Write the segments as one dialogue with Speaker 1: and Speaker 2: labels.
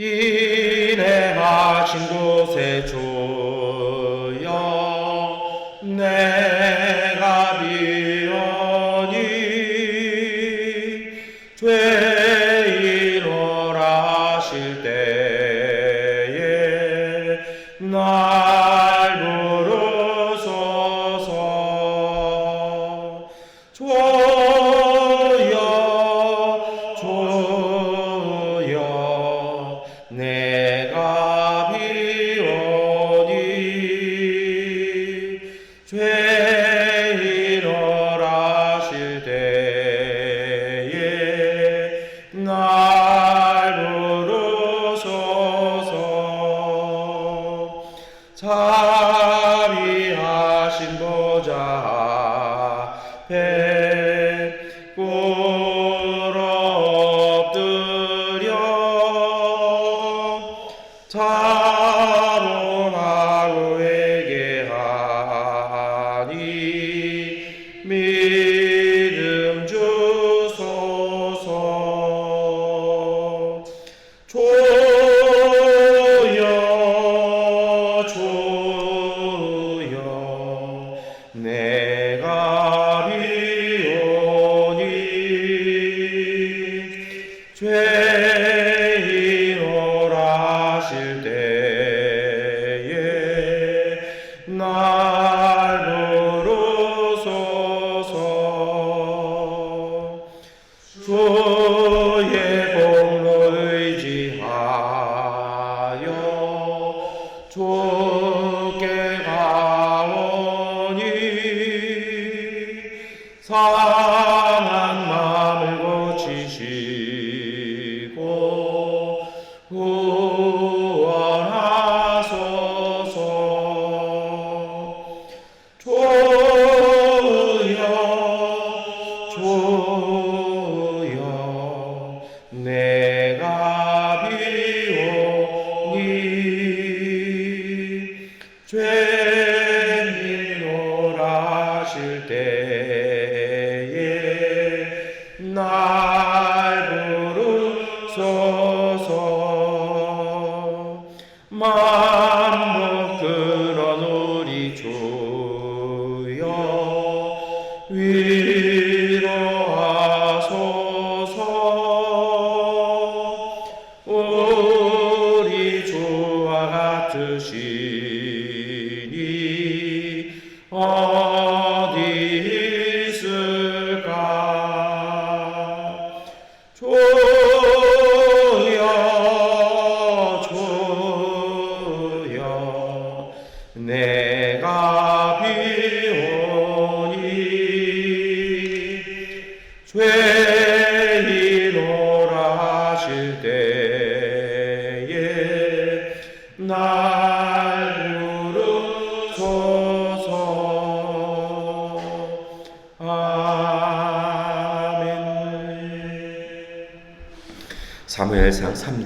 Speaker 1: 인내하신 곳에 주여. 내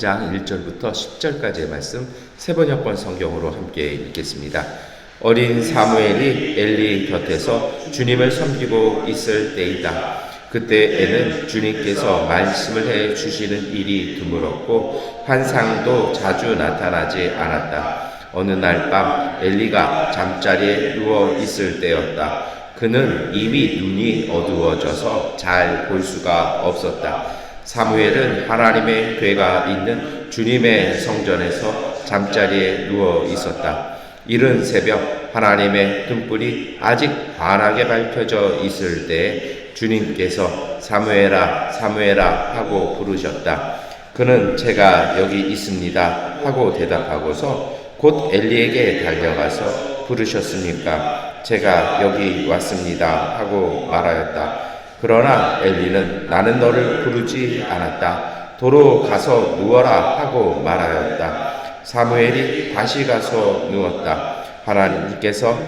Speaker 2: 3장 1절부터 10절까지의 말씀 세 번역권 성경으로 함께 읽겠습니다. 어린 사무엘이 엘리 곁에서 주님을 섬기고 있을 때이다. 그때에는 주님께서 말씀을 해 주시는 일이 드물었고 환상도 자주 나타나지 않았다. 어느 날 밤 엘리가 잠자리에 누워 있을 때였다. 그는 이미 눈이 어두워져서 잘 볼 수가 없었다. 사무엘은 하나님의 괴가 있는 주님의 성전에서 잠자리에 누워 있었다. 이른 새벽 하나님의 등불이 아직 환하게 밝혀져 있을 때 주님께서 사무엘아 사무엘아 하고 부르셨다. 그는 제가 여기 있습니다 하고 대답하고서 곧 엘리에게 달려가서 부르셨습니까? 제가 여기 왔습니다 하고 말하였다. 그러나 엘리는 나는 너를 부르지 않았다. 도로 가서 누워라 하고 말하였다. 사무엘이 다시 가서 누웠다. 하나님께서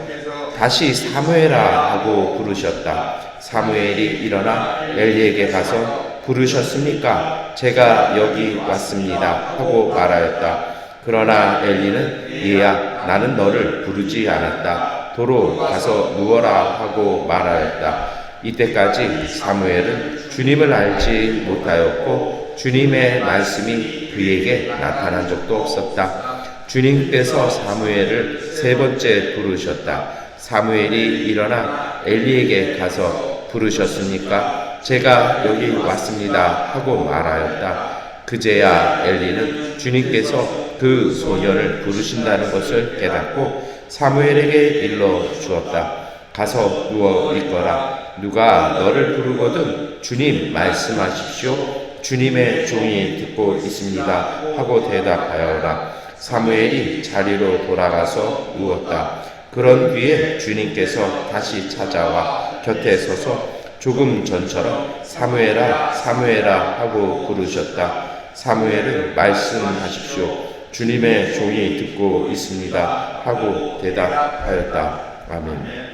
Speaker 2: 다시 사무엘아 하고 부르셨다. 사무엘이 일어나 엘리에게 가서 부르셨습니까? 제가 여기 왔습니다 하고 말하였다. 그러나 엘리는 얘야 나는 너를 부르지 않았다. 도로 가서 누워라 하고 말하였다. 이때까지 사무엘은 주님을 알지 못하였고 주님의 말씀이 그에게 나타난 적도 없었다. 주님께서 사무엘을 세 번째 부르셨다. 사무엘이 일어나 엘리에게 가서 부르셨습니까? 제가 여기 왔습니다 하고 말하였다. 그제야 엘리는 주님께서 그 소년을 부르신다는 것을 깨닫고 사무엘에게 일러 주었다. 가서 누워 있거라. 누가 너를 부르거든 주님 말씀하십시오. 주님의 종이 듣고 있습니다. 하고 대답하여라. 사무엘이 자리로 돌아가서 누웠다. 그런 뒤에 주님께서 다시 찾아와 곁에 서서 조금 전처럼 사무엘아 사무엘아 하고 부르셨다. 사무엘은 말씀하십시오. 주님의 종이 듣고 있습니다. 하고 대답하였다. 아멘.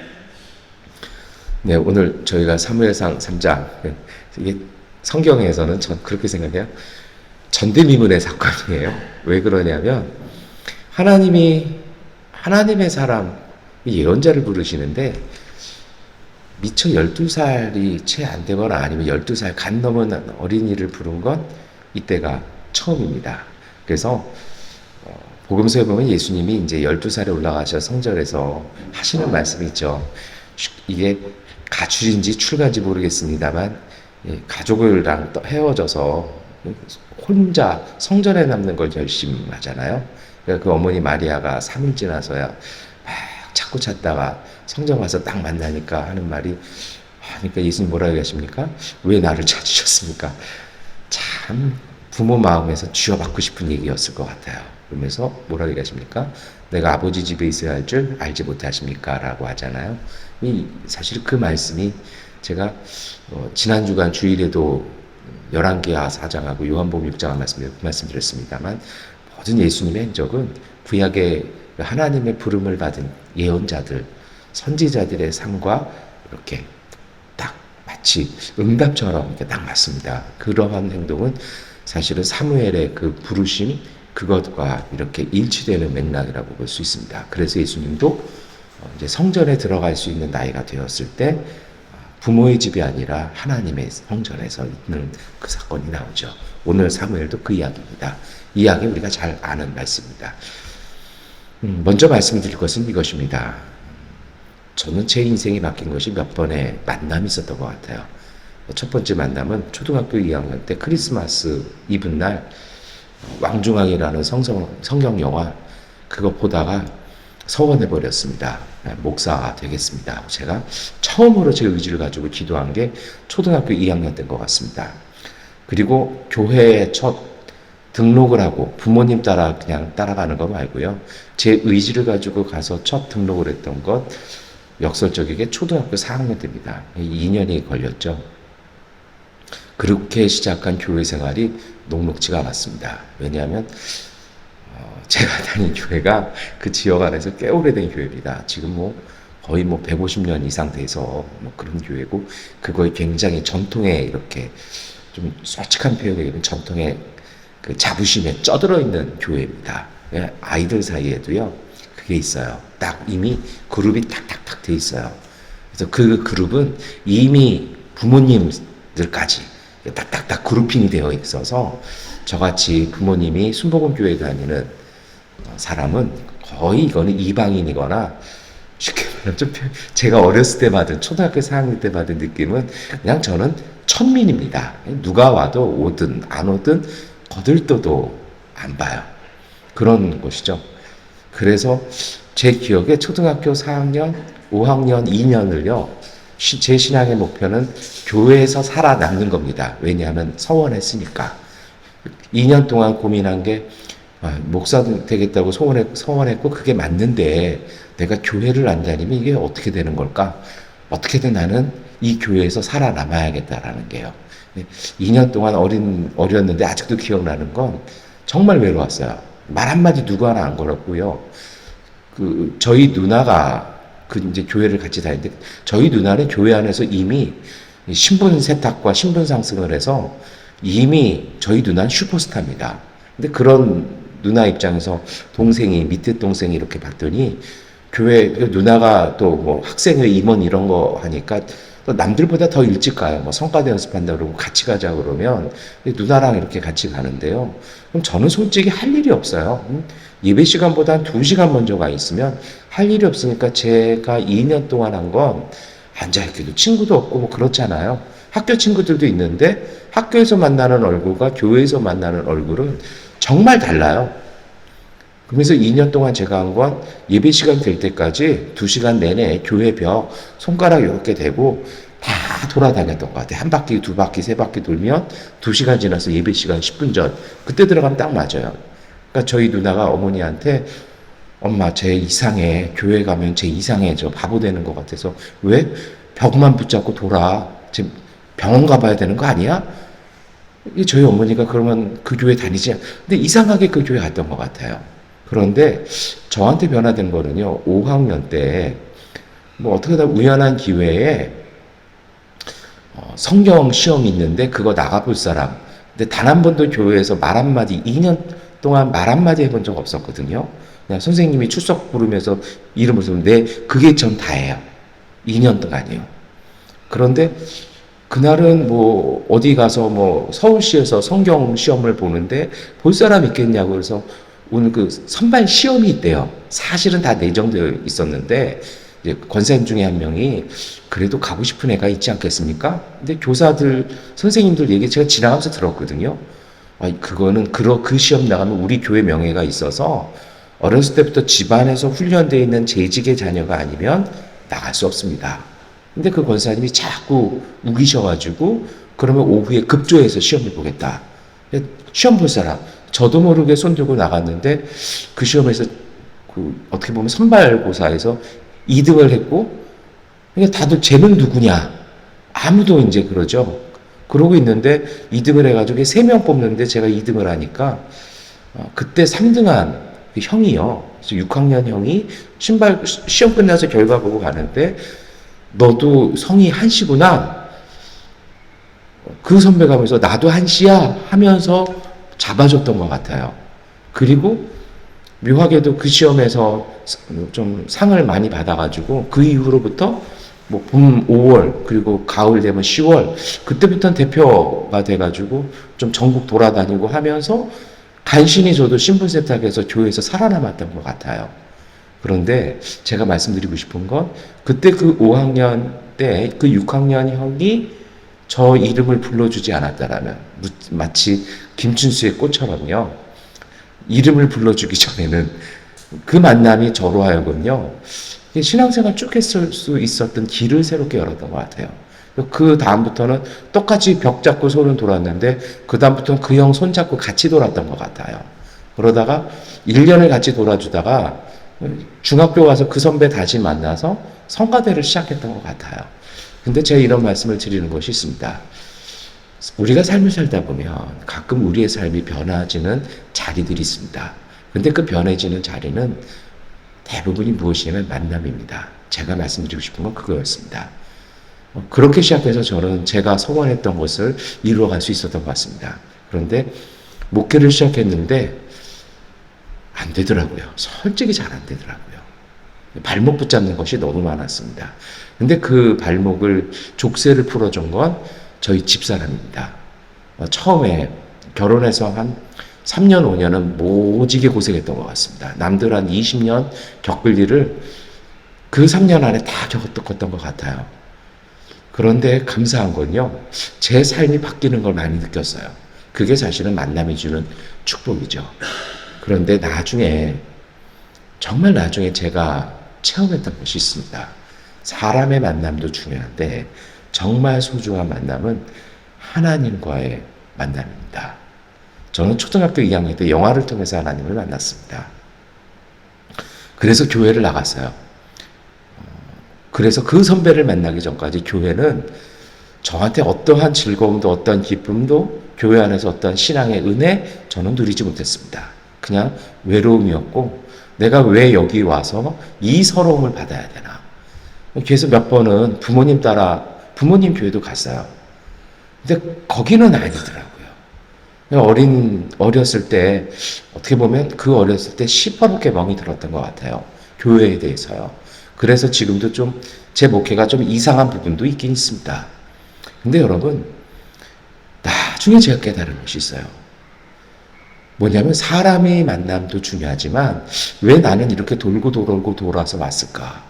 Speaker 2: 네, 오늘 저희가 사무엘상 3장 이게 성경에서는 전 그렇게 생각해요. 전대미문의 사건이에요. 왜 그러냐면 하나님이 하나님의 사람 예언자를 부르시는데 미처 12살이 채 안 되거나 아니면 12살 간 넘은 어린이를 부른 건 이때가 처음입니다. 그래서 어, 복음서에 보면 예수님이 이제 12살에 올라가셔 성전에서 하시는 말씀이 있죠. 슈- 이게 가출인지 출가인지 모르겠습니다만 예, 가족을랑 또 헤어져서 혼자 성전에 남는 걸 열심히 하잖아요. 그러니까 그 어머니 마리아가 3일 지나서야 막 찾고 찾다가 성전 가서 딱 만나니까 하는 말이 하니까 예수님 뭐라고 하십니까? 왜 나를 찾으셨습니까? 참 부모 마음에서 쥐어받고 싶은 얘기였을 것 같아요. 그러면서 뭐라고 얘기하십니까? 내가 아버지 집에 있어야 할 줄 알지 못하십니까? 라고 하잖아요. 이 사실 그 말씀이 제가 어, 지난 주간 주일에도 11개와 사장하고 요한복음 6장을 말씀, 말씀드렸습니다만 모든 예수님의 행적은 구약의 하나님의 부름을 받은 예언자들, 선지자들의 삶과 이렇게 딱 마치 응답처럼 이렇게 딱 맞습니다. 그러한 행동은 사실은 사무엘의 그 부르심 그것과 이렇게 일치되는 맥락이라고 볼 수 있습니다. 그래서 예수님도 어, 이제 성전에 들어갈 수 있는 나이가 되었을 때 부모의 집이 아니라 하나님의 성전에서 있는 그 사건이 나오죠. 오늘 사무엘도 그 이야기입니다. 이 이야기 우리가 잘 아는 말씀입니다. 음, 먼저 말씀드릴 것은 이것입니다. 저는 제 인생이 바뀐 것이 몇 번의 만남이 있었던 것 같아요. 첫 번째 만남은 초등학교 2학년 때 크리스마스 이브날 왕중왕이라는 성성, 성경 영화 그거 보다가 서원해 버렸습니다. 네, 목사가 되겠습니다. 제가 처음으로 제 의지를 가지고 기도한 게 초등학교 2학년 때인 것 같습니다. 그리고 교회에 첫 등록을 하고 부모님 따라 그냥 따라가는 거 말고요. 제 의지를 가지고 가서 첫 등록을 했던 것 역설적이게 초등학교 4학년 때입니다. 2년이 걸렸죠. 그렇게 시작한 교회 생활이 녹록지가 않았습니다. 왜냐하면 어, 제가 다닌 교회가 그 지역 안에서 꽤 오래된 교회입니다. 지금 뭐 거의 뭐 150년 이상 돼서 뭐 그런 교회고 그거에 굉장히 전통에 이렇게 좀 솔직한 표현이면 전통의 그 자부심에 쩌들어 있는 교회입니다. 예, 아이들 사이에도요 그게 있어요. 딱 이미 그룹이 탁탁탁 돼 있어요. 그래서 그 그룹은 이미 부모님들까지 딱딱딱 그룹핑이 되어 있어서 저같이 부모님이 순복음 교회 다니는 사람은 거의 이거는 이방인이거나 쉽게 말하면 좀 표- 제가 어렸을 때 받은 초등학교 4학년 때 받은 느낌은 그냥 저는 천민입니다. 누가 와도 오든 안 오든 거들떠도 안 봐요. 그런 것이죠. 그래서 제 기억에 초등학교 4학년, 5학년 2년을요, 제 신앙의 목표는 교회에서 살아남는 겁니다. 왜냐하면 서원했으니까. 2년 동안 고민한 게, 아, 목사 되겠다고 소원했, 소원했고, 그게 맞는데, 내가 교회를 안 다니면 이게 어떻게 되는 걸까? 어떻게든 나는 이 교회에서 살아남아야겠다라는 게요. 2년 동안 어린, 어렸는데 아직도 기억나는 건 정말 외로웠어요. 말 한마디 누구 하나 안 걸었고요. 그, 저희 누나가 그 이제 교회를 같이 다니는데 저희 누나는 교회 안에서 이미 신분 세탁과 신분 상승을 해서 이미 저희 누나는 슈퍼스타입니다. 근데 그런 누나 입장에서 동생이 밑에 동생이 이렇게 봤더니 교회 그 누나가 또 뭐 학생회 임원 이런 거 하니까 또 남들보다 더 일찍 가요. 뭐 성과대 연습한다 그러고 같이 가자 그러면 누나랑 이렇게 같이 가는데요. 그럼 저는 솔직히 할 일이 없어요. 음? 예배 시간보다 한 2시간 먼저 가 있으면 할 일이 없으니까 제가 2년 동안 한 건 앉아있기도 친구도 없고 뭐 그렇잖아요. 학교 친구들도 있는데 학교에서 만나는 얼굴과 교회에서 만나는 얼굴은 정말 달라요. 그러면서 2년 동안 제가 한 건 예배 시간 될 때까지 2시간 내내 교회 벽 손가락 이렇게 대고 다 돌아다녔던 것 같아요. 한 바퀴, 두 바퀴, 세 바퀴 돌면 2시간 지나서 예배 시간 10분 전. 그때 들어가면 딱 맞아요. 그러니까 저희 누나가 어머니한테 엄마 제 이상해. 교회 가면 제 이상해. 저 바보 되는 것 같아서 왜? 벽만 붙잡고 돌아. 지금 병원 가봐야 되는 거 아니야? 저희 어머니가 그러면 그 교회 다니지. 않- 근데 이상하게 그 교회 갔던 것 같아요. 그런데 저한테 변화된 거는요, 5학년 때, 뭐 어떻게 다 우연한 기회에, 어, 성경 시험이 있는데 그거 나가볼 사람. 근데 단 한 번도 교회에서 말 한마디, 2년 동안 말 한마디 해본 적 없었거든요. 그냥 선생님이 출석 부르면서 이름을 쓰면 네, 그게 전 다예요. 2년 동안이요. 그런데 그날은 뭐 어디 가서 뭐 서울시에서 성경 시험을 보는데 볼 사람 있겠냐고 그래서 오늘 그 선발 시험이 있대요. 사실은 다 내정되어 있었는데 이제 권사님 중에 한 명이 그래도 가고 싶은 애가 있지 않겠습니까? 근데 교사들 선생님들 얘기 제가 지나가면서 들었거든요. 아, 그거는 그러 그 시험 나가면 우리 교회 명예가 있어서 어렸을 때부터 집안에서 훈련되어 있는 재직의 자녀가 아니면 나갈 수 없습니다. 근데 그 권사님이 자꾸 우기셔가지고 그러면 오후에 급조해서 시험을 보겠다. 시험 볼 사람 저도 모르게 손 들고 나갔는데 그 시험에서 그 어떻게 보면 선발고사에서 2등을 했고 그러니까 다들 쟤는 누구냐 아무도 이제 그러죠. 그러고 있는데 2등을 해가지고 3명 뽑는데 제가 2등을 하니까 어, 그때 3등한 그 형이요. 그래서 6학년 형이 신발 시험 끝나서 결과 보고 가는데 너도 성이 한시구나. 그 선배가 하면서 나도 한시야 하면서 잡아줬던 것 같아요. 그리고 묘하게도 그 시험에서 좀 상을 많이 받아가지고 그 이후로부터 뭐 봄 5월 그리고 가을 되면 10월 그때부터는 대표가 돼가지고 좀 전국 돌아다니고 하면서 간신히 저도 신분 세탁에서 교회에서 살아남았던 것 같아요. 그런데 제가 말씀드리고 싶은 건 그때 그 5학년 때 그 6학년 형이 저 이름을 불러주지 않았다라면 마치 김춘수의 꽃처럼요. 이름을 불러주기 전에는 그 만남이 저로 하여금요. 신앙생활 쭉 했을 수 있었던 길을 새롭게 열었던 것 같아요. 그 다음부터는 똑같이 벽 잡고 손을 돌았는데 그 다음부터는 그 형 손 잡고 같이 돌았던 것 같아요. 그러다가 1년을 같이 돌아주다가 중학교 가서 그 선배 다시 만나서 성가대를 시작했던 것 같아요. 근데 제가 이런 말씀을 드리는 것이 있습니다. 우리가 삶을 살다 보면 가끔 우리의 삶이 변화지는 자리들이 있습니다. 근데 그 변해지는 자리는 대부분이 무엇이냐면 만남입니다. 제가 말씀드리고 싶은 건 그거였습니다. 어, 그렇게 시작해서 저는 제가 소원했던 것을 이루어갈 수 있었던 것 같습니다. 그런데 목회를 시작했는데 안 되더라고요. 솔직히 잘 안 되더라고요. 발목 붙잡는 것이 너무 많았습니다. 근데 그 발목을 족쇄를 풀어준 건 저희 집사람입니다. 어, 처음에 결혼해서 한 3년, 5년은 모지게 고생했던 것 같습니다. 남들 한 20년 겪을 일을 그 3년 안에 다 겪었던 것 같아요. 그런데 감사한 건요, 제 삶이 바뀌는 걸 많이 느꼈어요. 그게 사실은 만남이 주는 축복이죠. 그런데 나중에 정말 나중에 제가 체험했던 것이 있습니다. 사람의 만남도 중요한데 정말 소중한 만남은 하나님과의 만남입니다. 저는 초등학교 2학년 때 영화를 통해서 하나님을 만났습니다. 그래서 교회를 나갔어요. 그래서 그 선배를 만나기 전까지 교회는 저한테 어떠한 즐거움도 어떠한 기쁨도 교회 안에서 어떠한 신앙의 은혜 저는 누리지 못했습니다. 그냥 외로움이었고 내가 왜 여기 와서 이 서러움을 받아야 되나. 그래서 몇 번은 부모님 따라 부모님 교회도 갔어요. 근데 거기는 아니더라고요. 어린 어렸을 때 어떻게 보면 그 어렸을 때 시퍼렇게 멍이 들었던 것 같아요. 교회에 대해서요. 그래서 지금도 좀 제 목회가 좀 이상한 부분도 있긴 있습니다. 근데 여러분 나중에 제가 깨달은 것이 있어요. 뭐냐면 사람의 만남도 중요하지만 왜 나는 이렇게 돌고 돌고 돌아서 왔을까?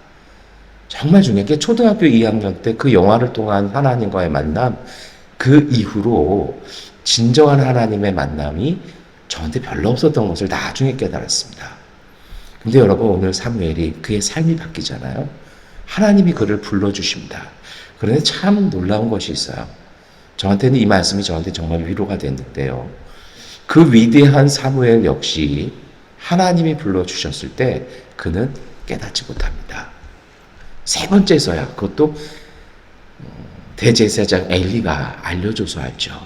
Speaker 2: 정말 중요한 게 초등학교 2학년 때 그 영화를 통한 하나님과의 만남 그 이후로 진정한 하나님의 만남이 저한테 별로 없었던 것을 나중에 깨달았습니다. 근데 여러분 오늘 사무엘이 그의 삶이 바뀌잖아요. 하나님이 그를 불러주십니다. 그런데 참 놀라운 것이 있어요. 저한테는 이 말씀이 저한테 정말 위로가 됐는데요. 그 위대한 사무엘 역시 하나님이 불러주셨을 때 그는 깨닫지 못합니다. 세 번째서야 그것도 대제사장 엘리가 알려줘서 알죠.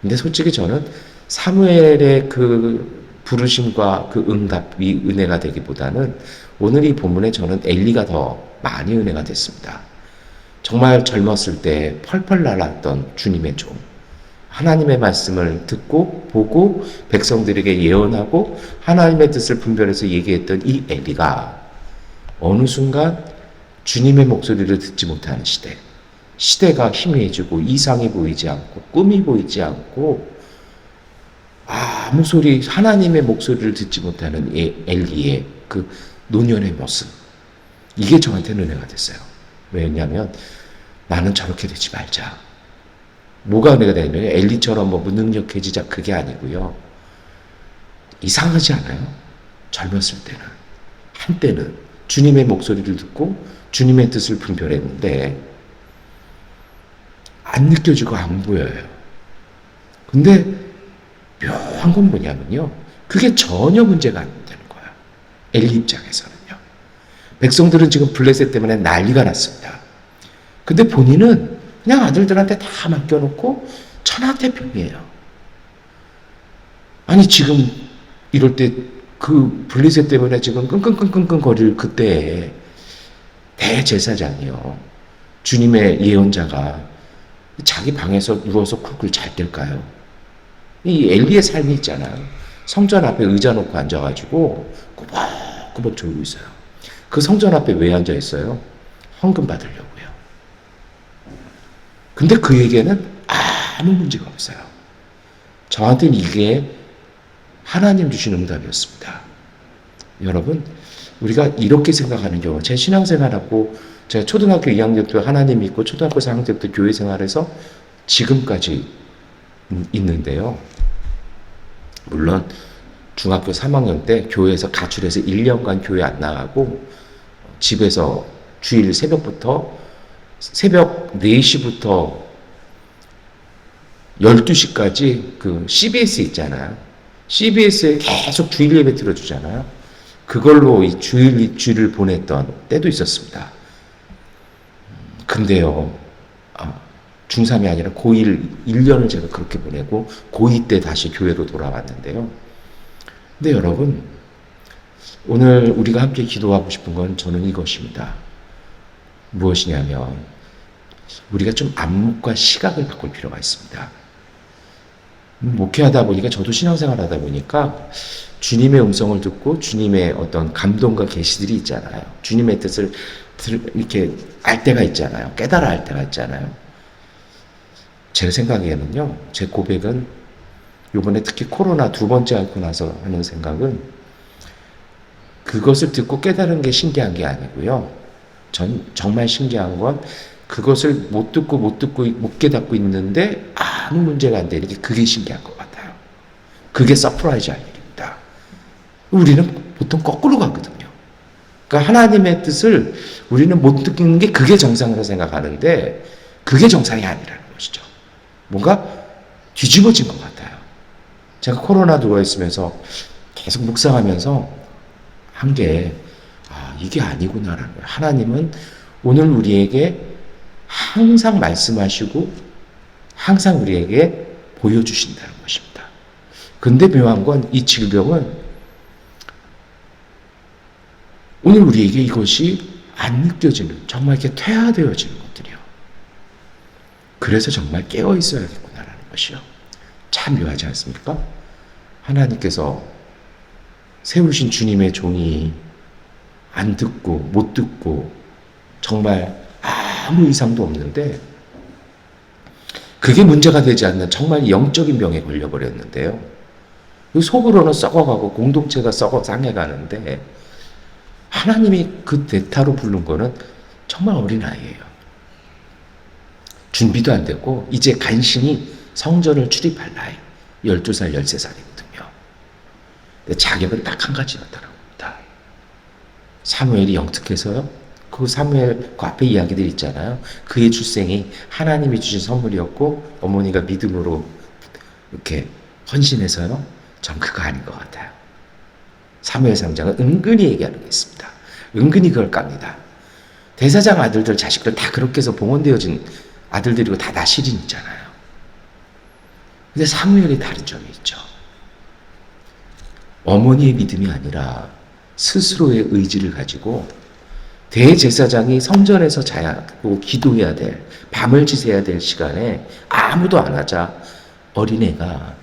Speaker 2: 근데 솔직히 저는 사무엘의 그 부르심과 그 응답이 은혜가 되기보다는 오늘 이 본문에 저는 엘리가 더 많이 은혜가 됐습니다. 정말 젊었을 때 펄펄 날았던 주님의 종. 하나님의 말씀을 듣고 보고 백성들에게 예언하고 하나님의 뜻을 분별해서 얘기했던 이 엘리가 어느 순간 주님의 목소리를 듣지 못하는 시대. 시대가 희미해지고 이상이 보이지 않고 꿈이 보이지 않고 아무 소리 하나님의 목소리를 듣지 못하는 에- 엘리의 그 노년의 모습 이게 저한테는 은혜가 됐어요. 왜냐하면 나는 저렇게 되지 말자. 뭐가 은혜가 되냐면 엘리처럼 뭐 무능력해지자 그게 아니고요. 이상하지 않아요? 젊었을 때는 한때는 주님의 목소리를 듣고 주님의 뜻을 분별했는데 안 느껴지고 안 보여요. 근데 묘한 건 뭐냐면요. 그게 전혀 문제가 안 되는 거야. 엘리 입장에서는요. 백성들은 지금 블레셋 때문에 난리가 났습니다. 근데 본인은 그냥 아들들한테 다 맡겨놓고 천하태평이에요. 아니 지금 이럴 때그 블레셋 때문에 지금 끙끙끙끙끙 거릴 그때 대제사장이요. 주님의 예언자가 자기 방에서 누워서 쿨쿨 잘 뗄까요? 이 엘리의 삶이 있잖아요. 성전 앞에 의자 놓고 앉아가지고 꾸벅꾸벅 졸고 있어요. 그 성전 앞에 왜 앉아 있어요? 헌금 받으려고요. 근데 그에게는 아무 문제가 없어요. 저한테는 이게 하나님 주신 응답이었습니다. 여러분, 우리가 이렇게 생각하는 경우, 제 신앙생활하고 제가 초등학교 2학년 때 하나님 믿고 초등학교 4학년 때부터 교회 생활에서 지금까지 음, 있는데요. 물론 중학교 3학년 때 교회에서 가출해서 1년간 교회 안 나가고 집에서 주일 새벽부터 새벽 4시부터 12시까지 그 CBS 있잖아요. CBS에 계속 주일 예배 들어주잖아요. 그걸로 이 주일, 주일을 보냈던 때도 있었습니다. 근데요, 아, 중3이 아니라 고1 1년을 제가 그렇게 보내고 고2 때 다시 교회로 돌아왔는데요. 근데 여러분, 오늘 우리가 함께 기도하고 싶은 건 저는 이것입니다. 무엇이냐면, 우리가 좀 안목과 시각을 바꿀 필요가 있습니다. 음, 목회하다 보니까 저도 신앙생활 하다 보니까 주님의 음성을 듣고 주님의 어떤 감동과 계시들이 있잖아요. 주님의 뜻을 들- 이렇게 알 때가 있잖아요. 깨달아 알 때가 있잖아요. 제 생각에는요. 제 고백은 요번에 특히 코로나 두 번째 앓고 나서 하는 생각은 그것을 듣고 깨달은 게 신기한 게 아니고요. 전 정말 신기한 건 그것을 못 듣고 못 듣고 못 깨닫고 있는데 아무 문제가 안 되는 게 그게 신기한 것 같아요. 그게 서프라이즈 할 일입니다. 우리는 보통 거꾸로 가거든요. 그러니까 하나님의 뜻을 우리는 못 느끼는 게 그게 정상이라고 생각하는데 그게 정상이 아니라는 것이죠. 뭔가 뒤집어진 것 같아요. 제가 코로나 누워 있으면서 계속 묵상하면서 한 게, 아, 이게 아니구나라는 거예요. 하나님은 오늘 우리에게 항상 말씀하시고 항상 우리에게 보여주신다는 것입니다. 근데 묘한 건 이 질병은 오늘 우리에게 이것이 안 느껴지는, 정말 이렇게 퇴화되어지는 것들이요. 그래서 정말 깨어 있어야겠구나라는 것이요. 참 묘하지 않습니까? 하나님께서 세우신 주님의 종이 안 듣고 못 듣고 정말 아무 이상도 없는데 그게 문제가 되지 않는 정말 영적인 병에 걸려버렸는데요. 그 속으로는 썩어가고 공동체가 썩어 상해가는데 하나님이 그 대타로 부른 거는 정말 어린아이예요. 준비도 안 됐고 이제 간신히 성전을 출입할 나이 12살, 13살이거든요. 근데 자격은 딱 한 가지였다는 겁니다. 사무엘이 영특해서요. 그 사무엘 그 앞에 이야기들 있잖아요. 그의 출생이 하나님이 주신 선물이었고 어머니가 믿음으로 이렇게 헌신해서요. 전 그거 아닌 것 같아요. 사무엘 3장은 은근히 얘기하는 게 있습니다. 은근히 그걸 깝니다. 대사장 아들들 자식들 다 그렇게 해서 봉헌되어진 아들들이고 다 나시린이잖아요. 근데 사무엘이 다른 점이 있죠. 어머니의 믿음이 아니라 스스로의 의지를 가지고 대제사장이 성전에서 자야 하고 기도해야 될 밤을 지새야 될 시간에 아무도 안 하자 어린애가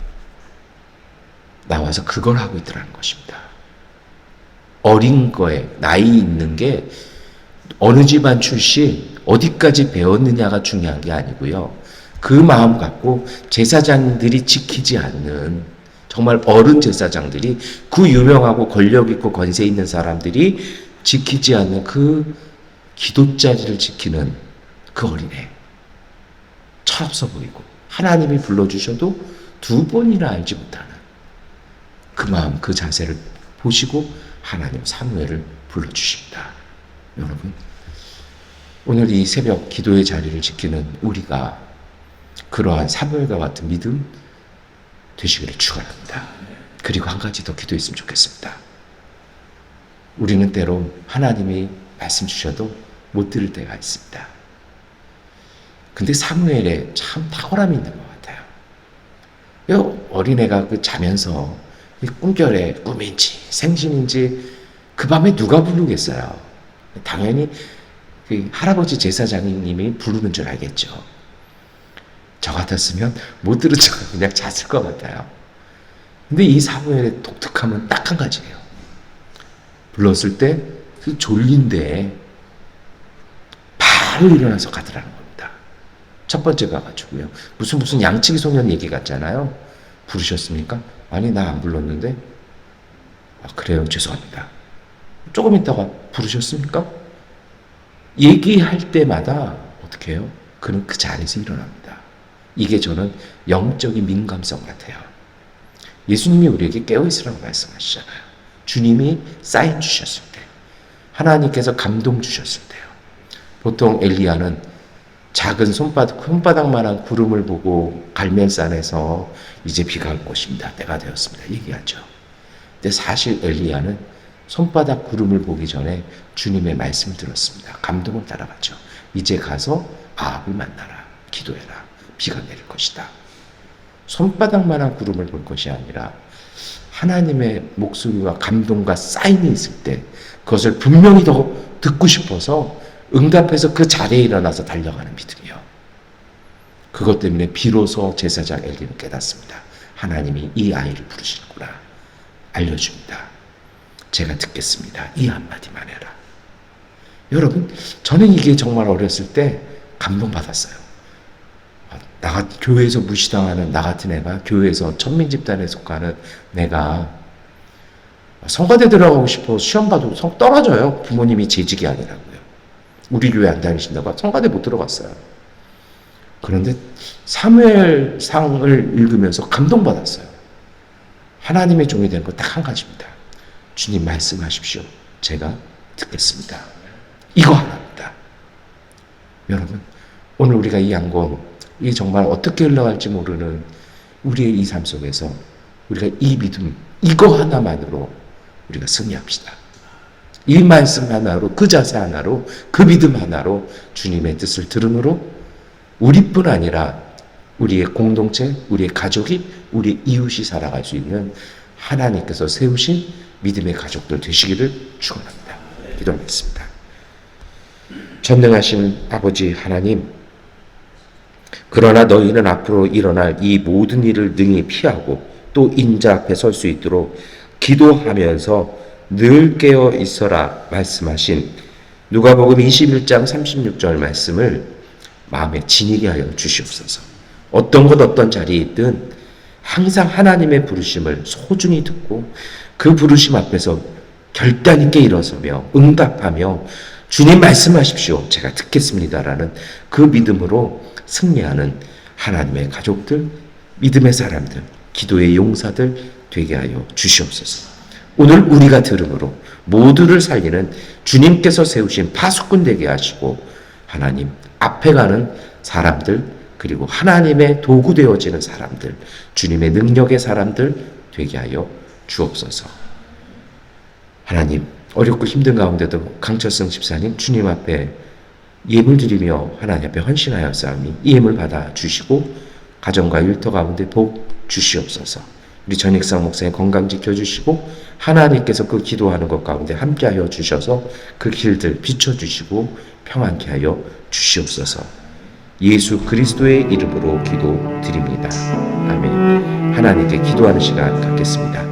Speaker 2: 나와서 그걸 하고 있더라는 것입니다. 어린 거에 나이 있는 게 어느 집안 출신 어디까지 배웠느냐가 중요한 게 아니고요. 그 마음 갖고 제사장들이 지키지 않는 정말 어른 제사장들이 그 유명하고 권력 있고 권세 있는 사람들이 지키지 않는 그 기도 자리를 지키는 그 어린애. 철없어 보이고 하나님이 불러주셔도 두 번이나 알지 못하는 그 마음 그 자세를 보시고 하나님 사무엘을 불러주십니다. 여러분 오늘 이 새벽 기도의 자리를 지키는 우리가 그러한 사무엘과 같은 믿음 되시기를 축원합니다. 그리고 한 가지 더 기도했으면 좋겠습니다. 우리는 때로 하나님이 말씀 주셔도 못 들을 때가 있습니다. 근데 사무엘에 참 탁월함이 있는 것 같아요. 이 어린애가 그 자면서 이 꿈결에 꿈인지 생신인지 그 밤에 누가 부르겠어요. 당연히 그 할아버지 제사장님이 부르는 줄 알겠죠. 저 같았으면 못 들은 척 그냥 잤을 것 같아요. 근데 이 사무엘의 독특함은 딱 한 가지예요. 불렀을 때그 졸린데 바로 일어나서 가더라는 겁니다. 첫 번째 가가지고요. 무슨 무슨 양치기 소년 얘기 같잖아요. 부르셨습니까? 아니 나 안 불렀는데. 아, 그래요 죄송합니다. 조금 있다가 부르셨습니까? 얘기할 때마다 어떻게 해요? 그는 그 자리에서 일어납니다. 이게 저는 영적인 민감성 같아요. 예수님이 우리에게 깨어있으라고 말씀하시잖아요. 주님이 사인 주셨을 때, 하나님께서 감동 주셨을 때요. 보통 엘리야는 작은 손바닥, 손바닥만한 구름을 보고 갈멜산에서 이제 비가 올 것입니다. 때가 되었습니다. 얘기하죠. 근데 사실 엘리야는 손바닥 구름을 보기 전에 주님의 말씀을 들었습니다. 감동을 따라갔죠. 이제 가서 아합을 만나라. 기도해라. 비가 내릴 것이다. 손바닥만한 구름을 볼 것이 아니라 하나님의 목소리와 감동과 사인이 있을 때 그것을 분명히 더 듣고 싶어서 응답해서 그 자리에 일어나서 달려가는 믿음이요. 그것 때문에 비로소 제사장 엘리는 깨닫습니다. 하나님이 이 아이를 부르시는구나. 알려줍니다. 제가 듣겠습니다. 이 한마디만 해라. 여러분, 저는 이게 정말 어렸을 때 감동받았어요. 나 같, 교회에서 무시당하는 나 같은 애가 교회에서 천민 집단에 속하는 내가 성가대 들어가고 싶어 시험 봐도 성 떨어져요. 부모님이 재직이 아니라고요. 우리 교회 안 다니신다고 성가대 못 들어갔어요. 그런데 사무엘 상을 읽으면서 감동받았어요. 하나님의 종이 되는 거딱한 가지입니다. 주님 말씀하십시오. 제가 듣겠습니다. 이거 하나입니다. 여러분, 오늘 우리가 이 양곤, 이 정말 어떻게 흘러갈지 모르는 우리의 이 삶 속에서 우리가 이 믿음, 이거 하나만으로 우리가 승리합시다. 이 말씀 하나로, 그 자세 하나로, 그 믿음 하나로 주님의 뜻을 들음으로 우리뿐 아니라 우리의 공동체, 우리의 가족이, 우리 이웃이 살아갈 수 있는 하나님께서 세우신 믿음의 가족들 되시기를 축원합니다. 기도하겠습니다. 전능하신 아버지 하나님, 그러나 너희는 앞으로 일어날 이 모든 일을 능히 피하고 또 인자 앞에 설 수 있도록 기도하면서 늘 깨어 있어라 말씀하신 누가복음 21장 36절 말씀을 마음에 지니게 하여 주시옵소서. 어떤 것 어떤 자리에 있든 항상 하나님의 부르심을 소중히 듣고 그 부르심 앞에서 결단 있게 일어서며 응답하며 주님 말씀하십시오. 제가 듣겠습니다라는 그 믿음으로 승리하는 하나님의 가족들, 믿음의 사람들, 기도의 용사들 되게 하여 주시옵소서. 오늘 우리가 들음으로 모두를 살리는 주님께서 세우신 파수꾼 되게 하시고 하나님 앞에 가는 사람들 그리고 하나님의 도구 되어지는 사람들 주님의 능력의 사람들 되게 하여 주옵소서. 하나님 어렵고 힘든 가운데도 강철성 집사님 주님 앞에 예물 드리며 하나님 앞에 헌신하여 싸우니 이 예물 받아 주시고 가정과 일터 가운데 복 주시옵소서. 우리 전익상 목사의 건강 지켜주시고 하나님께서 그 기도하는 것 가운데 함께하여 주셔서 그 길들 비춰주시고 평안케 하여 주시옵소서. 예수 그리스도의 이름으로 기도드립니다. 아멘. 하나님께 기도하는 시간 갖겠습니다.